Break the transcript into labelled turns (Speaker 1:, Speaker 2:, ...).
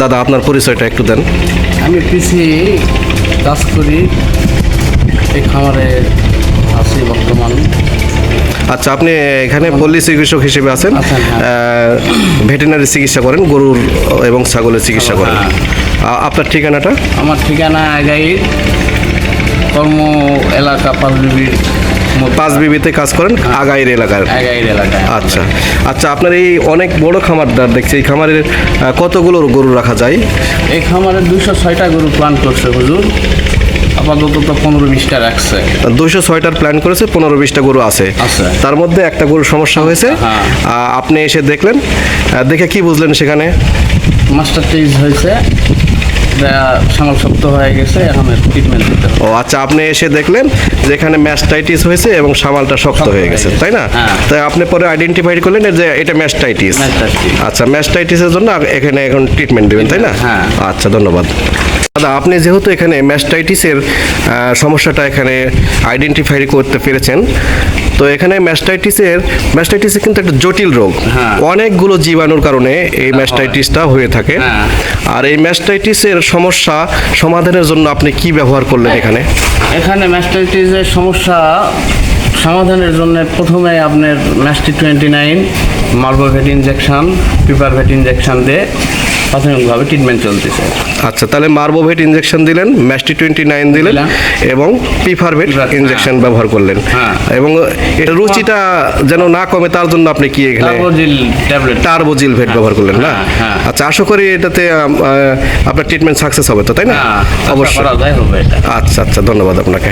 Speaker 1: দাদা আপনার পরিচয়টা একটু দেন।
Speaker 2: আমি পিসি কাজ করি এই খামারে আছি বর্তমান।
Speaker 1: আচ্ছা আপনি এখানে পল্লী চিকিৎসক হিসেবে আছেন।
Speaker 2: হ্যাঁ।
Speaker 1: ভেটেনারি চিকিৎসা করেন গরুর এবং ছাগলের চিকিৎসা করেন।
Speaker 2: হ্যাঁ।
Speaker 1: আপনার ঠিকানাটা?
Speaker 2: আমার ঠিকানা আগাই কর্ম এলাকা পাঁচবিবির
Speaker 1: পাঁচ বিবিতে কাজ করেন আগাইর এলাকার।
Speaker 2: আগাইর এলাকায়।
Speaker 1: আচ্ছা। আচ্ছা আপনার এই অনেক বড় খামারদার দেখছি এই খামারের কতগুলো গরু রাখা যায়?
Speaker 2: এই খামারে দুশো ছয়টা গরু প্লান করছে হুজুর। আপাতত তো পনেরো বিশটা রাখছে।
Speaker 1: দুইশো ছয়টার প্ল্যান করেছে পনেরো বিশটা গরু আছে। তার মধ্যে একটা গরুর সমস্যা হয়েছে।
Speaker 2: হ্যাঁ।
Speaker 1: আপনি এসে দেখলেন দেখে কি বুঝলেন সেখানে?
Speaker 2: মাস্টার টেজ হয়েছে। এটা হয়ে গেছে এখন ট্রিটমেন্ট দিতে
Speaker 1: ও আচ্ছা আপনি এসে দেখলেন যে এখানে ম্যাস্টাইটিস হয়েছে এবং সামালটা শক্ত হয়ে গেছে তাই না?
Speaker 2: হ্যাঁ।
Speaker 1: তাই আপনি পরে আইডেন্টিফাই করলেন যে এটা ম্যাস্টাইটিস আচ্ছা ম্যাস্টাইটিসের জন্য এখানে এখন ট্রিটমেন্ট দেবেন তাই না?
Speaker 2: হ্যাঁ।
Speaker 1: আচ্ছা ধন্যবাদ। দাদা আপনি যেহেতু এখানে ম্যাস্টাইটিসের সমস্যাটা এখানে আইডেন্টিফাই করতে পেরেছেন তো এখানে ম্যাস্টাইটিসের ম্যাস্টাইটিস কিন্তু একটা জটিল রোগ
Speaker 2: হ্যাঁ।
Speaker 1: অনেকগুলো জীবাণুর কারণে এই ম্যাস্টাইটিসটা হয়ে থাকে
Speaker 2: হ্যাঁ।
Speaker 1: আর এই ম্যাস্টাইটিসের সমস্যা সমাধানের জন্য আপনি কি ব্যবহার করলেন এখানে
Speaker 2: এখানে ম্যাস্টাইটিসের সমস্যা সমাধানের জন্য প্রথমে আপনার ম্যাস্টি টোয়েন্টি নাইন মার্বোভেট ইনজেকশন পিপারভেট ইনজেকশন দিয়ে প্রাথমিকভাবে ট্রিটমেন্ট চলতেছে।
Speaker 1: আচ্ছা তাহলে মার্বোভেট ইনজেকশন দিলেন ম্যাস্টি টোয়েন্টি নাইন দিলেন এবং পিফারভেট
Speaker 2: পিফার-
Speaker 1: ইনজেকশন ব্যবহার করলেন।
Speaker 2: হ্যাঁ।
Speaker 1: এবং রুচিটা যেন না কমে তার জন্য আপনি কি এখানে
Speaker 2: টার্বোজিল
Speaker 1: ভেট ব্যবহার করলেন না?
Speaker 2: হ্যাঁ, হ্যাঁ।
Speaker 1: আচ্ছা আশা করি এটাতে আপনার ট্রিটমেন্ট সাকসেস হবে তো তাই না?
Speaker 2: হ্যাঁ
Speaker 1: অবশ্যই। আচ্ছা আচ্ছা ধন্যবাদ আপনাকে।